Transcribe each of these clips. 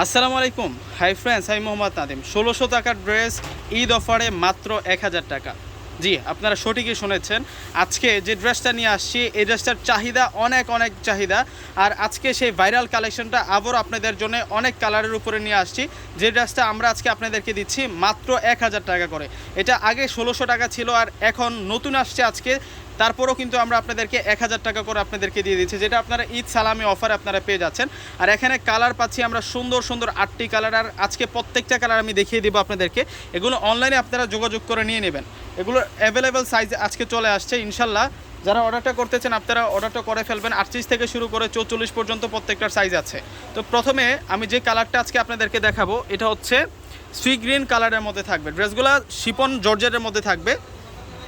আসসালামু আলাইকুম। Hi friends আমি মোহাম্মদ নাদিম ষোলোশো টাকার ড্রেস ঈদ অফারে মাত্র এক হাজার টাকা। জি, আপনারা সঠিকই শুনেছেন। আজকে যে ড্রেসটা নিয়ে আসছি, এই ড্রেসটার চাহিদা, অনেক অনেক চাহিদা। আর আজকে সেই ভাইরাল কালেকশনটা আবারও আপনাদের জন্য অনেক কালারের উপরে নিয়ে আসছি। যে ড্রেসটা আমরা আজকে আপনাদেরকে দিচ্ছি, মাত্র এক হাজার টাকা করে। এটা আগে ষোলোশো টাকা ছিল আর এখন নতুন আসছে আজকে তারপরেও কিন্তু আমরা আপনাদেরকে এক হাজার টাকা করে আপনাদেরকে দিয়ে দিচ্ছি, যেটা আপনারা ঈদ সালামি অফার আপনারা পেয়ে যাচ্ছেন। আর এখানে কালার পাচ্ছি আমরা সুন্দর সুন্দর আটটি কালার আর আজকে প্রত্যেকটা কালার আমি দেখিয়ে দিব আপনাদেরকে। এগুলো অনলাইনে আপনারা যোগাযোগ করে নিয়ে নেবেন। এগুলো অ্যাভেলেবেল সাইজ আজকে চলে আসছে, ইনশাল্লাহ। যারা অর্ডারটা করতেছেন, আপনারা অর্ডারটা করে ফেলবেন। আটত্রিশ থেকে শুরু করে চৌচল্লিশ পর্যন্ত প্রত্যেকটার সাইজ আছে। তো প্রথমে আমি যে কালারটা আজকে আপনাদেরকে দেখাবো, এটা হচ্ছে সি গ্রিন কালারের মধ্যে থাকবে। ড্রেসগুলো শিপন জর্জেটের মধ্যে থাকবে।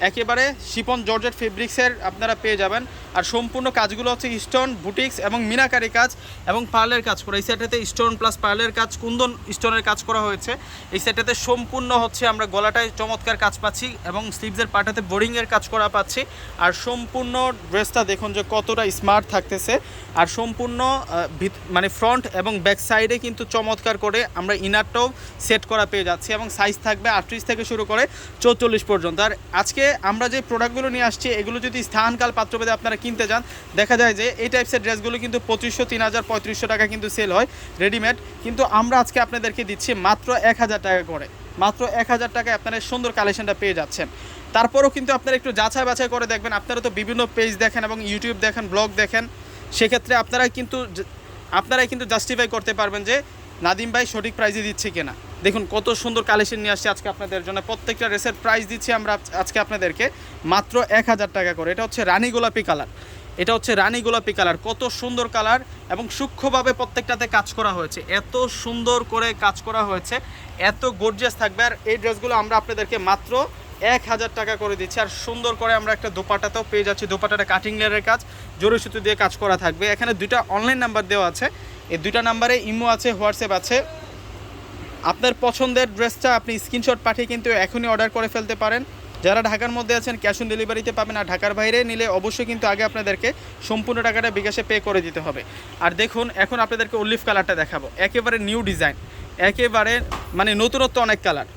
একেবারে শিপন জর্জেট ফেব্রিক্সের আপনারা পেয়ে যাবেন। আর সম্পূর্ণ কাজগুলো হচ্ছে স্টোন বুটিক্স এবং মিনাকারি কাজ এবং পার্লের কাজ করা। এই সেটাতে স্টোন প্লাস পার্লের কাজ, কুন্দন স্টোনের কাজ করা হয়েছে। এই সেটাতে সম্পূর্ণ হচ্ছে আমরা গলাটায় চমৎকার কাজ পাচ্ছি এবং স্লিভসের পাটাতে বোরিংয়ের কাজ করা পাচ্ছি। আর সম্পূর্ণ ড্রেসটা দেখুন যে কতটা স্মার্ট থাকতেছে। আর সম্পূর্ণ মানে ফ্রন্ট এবং ব্যাক সাইডে কিন্তু চমৎকার করে আমরা ইনারটাও সেট করা পেয়ে যাচ্ছি এবং সাইজ থাকবে আটত্রিশ থেকে শুরু করে চৌচল্লিশ পর্যন্ত। আর আজকে আমরা যে প্রোডাক্টগুলো নিয়ে আসছি, এগুলো যদি স্থানকাল পাত্রভেদে আপনারা কিনতে যান, দেখা যায় যে এই টাইপসের ড্রেসগুলো কিন্তু পঁচিশশো, তিন হাজার, পঁয়ত্রিশশো টাকা কিন্তু সেল হয় রেডিমেড কিন্তু আমরা আজকে আপনাদেরকে দিচ্ছি মাত্র এক হাজার টাকা করে। মাত্র এক হাজার টাকায় আপনারা সুন্দর কালেকশনটা পেয়ে যাচ্ছেন। তারপরেও কিন্তু আপনারা একটু যাচাই বাছাই করে দেখবেন। আপনারা তো বিভিন্ন পেজ দেখেন এবং ইউটিউব দেখেন ব্লগ দেখেন। সেক্ষেত্রে আপনারা কিন্তু আপনারাই কিন্তু জাস্টিফাই করতে পারবেন যে নাদিম ভাই সঠিক প্রাইজে দিচ্ছে কিনা? দেখুন, কত সুন্দর কালেকশন নিয়ে আসছে আজকে আপনাদের জন্য। প্রত্যেকটা ড্রেসের প্রাইস দিচ্ছি আমরা আজকে আপনাদেরকে, মাত্র এক হাজার টাকা করে। এটা হচ্ছে রানী গোলাপি কালার এটা হচ্ছে রানী গোলাপি কালার কত সুন্দর কালার এবং সূক্ষ্মভাবে প্রত্যেকটাতে কাজ করা হয়েছে। এত সুন্দর করে কাজ করা হয়েছে। এত গর্জিয়াস থাকবে। আর এই ড্রেসগুলো আমরা আপনাদেরকে মাত্র এক হাজার টাকা করে দিচ্ছি। আর সুন্দর করে আমরা একটা দোপাটাতেও পেয়ে যাচ্ছি। দোপাটাটা কাটিং লেয়ারের কাজ জরি সুতো দিয়ে কাজ করা থাকবে। এখানে দুইটা অনলাইন নাম্বার দেওয়া আছে। এই দুইটা নাম্বারে ইমো আছে, হোয়াটসঅ্যাপ আছে। আপনার পছন্দের ড্রেসটা আপনি স্ক্রিনশট পাঠিয়ে কিন্তু এখনই অর্ডার করে ফেলতে পারেন। যারা ঢাকার মধ্যে আছেন, ক্যাশ অন ডেলিভারিতে পাবেন, আর ঢাকার বাইরে নিলে অবশ্যই কিন্তু আগে আপনাদেরকে সম্পূর্ণ টাকাটা বিকাশে পে করে দিতে হবে। আর দেখুন, এখন আপনাদেরকে অলিভ কালারটা দেখাবো। একেবারে নিউ ডিজাইন। একেবারে মানে নতুনত্ব অনেক কালার।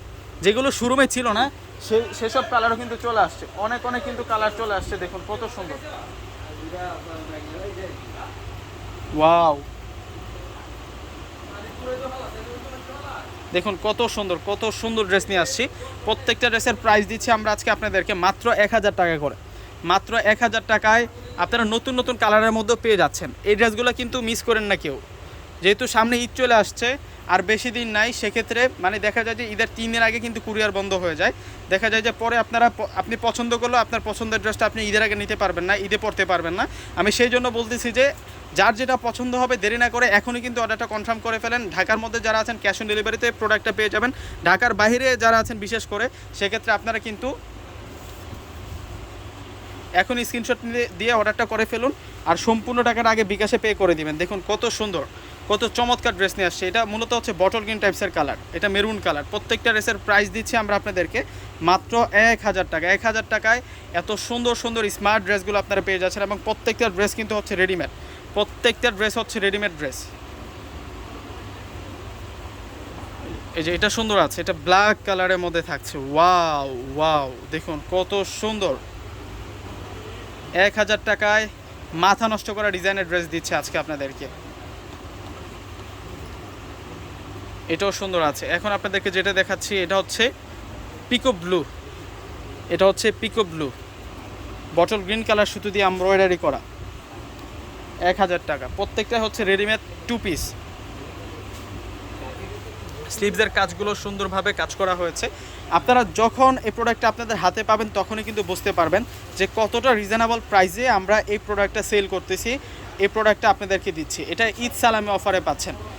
যেগুলো শোরুমে ছিল না সেই সেসব কালারও কিন্তু চলে আসছে। অনেক অনেক কিন্তু কালার চলে আসছে। দেখুন, কত সুন্দর। ওয়াও! দেখুন, কত সুন্দর কত সুন্দর ড্রেস নিয়ে আসছি। প্রত্যেকটা ড্রেসের প্রাইস দিচ্ছি আমরা আজকে আপনাদেরকে মাত্র এক হাজার টাকা করে। মাত্র এক হাজার টাকায় আপনারা নতুন নতুন কালারের মধ্যে পেয়ে যাচ্ছেন। এই ড্রেসগুলো কিন্তু মিস করেন না কেউ। যেহেতু সামনে ঈদ চলে আসছে আর বেশি দিন নাই, সেক্ষেত্রে মানে দেখা যায় যে ঈদের তিন দিন আগে কিন্তু কুরিয়ার বন্ধ হয়ে যায়। দেখা যায় যে পরে আপনারা আপনি পছন্দ করলেও আপনার পছন্দের ড্রেসটা আপনি ঈদের আগে নিতে পারবেন না, ঈদে পড়তে পারবেন না। আমি সেই জন্য বলতেছি যে, যার যেটা পছন্দ হবে দেরি না করে এখনই কিন্তু অর্ডারটা কনফার্ম করে ফেলেন। ঢাকার মধ্যে যারা আছেন ক্যাশ অন ডেলিভারিতে প্রোডাক্টটা পেয়ে যাবেন। ঢাকার বাইরে যারা আছেন, বিশেষ করে, সেক্ষেত্রে আপনারা কিন্তু এখন স্ক্রিনশট দিয়ে অর্ডারটা করে ফেলুন। আর সম্পূর্ণ টাকাটা আগে বিকাশে পে করে দিবেন। দেখুন কত সুন্দর। কত চমৎকার ড্রেস নিয়ে আসছে। এটা মূলত হচ্ছে বটল গ্রিন টাইপসের কালার এটা মেরুন কালার প্রত্যেকটা ড্রেসের প্রাইস দিচ্ছি আমরা আপনাদেরকে মাত্র এক হাজার টাকা। এক হাজার টাকায় এত সুন্দর সুন্দর স্মার্ট ড্রেসগুলো আপনারা পেয়ে যাচ্ছেন এবং প্রত্যেকটা ড্রেস কিন্তু হচ্ছে রেডিমেড প্রত্যেকটা ড্রেস হচ্ছে রেডিমেড ড্রেস এই যে এটা সুন্দর আছে। এটা ব্ল্যাক কালারের মধ্যে থাকছে। ওয়াও ওয়াও দেখুন কত সুন্দর। এক হাজার টাকায় মাথা নষ্ট করা ডিজাইনের ড্রেস দিচ্ছে আজকে আপনাদেরকে। এটাও সুন্দর আছে। এখন আপনাদেরকে যেটা দেখাচ্ছি, এটা হচ্ছে পিকো ব্লু এটা হচ্ছে picot blue bottle green colour সুতো দিয়ে এমব্রয়ডারি করা। এক হাজার টাকা। প্রত্যেকটা হচ্ছে রেডিমেড টু পিস স্লিভসের কাজগুলো সুন্দরভাবে কাজ করা হয়েছে। আপনারা যখন এই প্রোডাক্টটা আপনাদের হাতে পাবেন, তখনই কিন্তু বুঝতে পারবেন যে কতটা রিজনেবল প্রাইসে আমরা এই প্রোডাক্টটা সেল করতেছি, এই প্রোডাক্টটা আপনাদেরকে দিচ্ছি। এটা ঈদ সালামি অফারে পাচ্ছেন।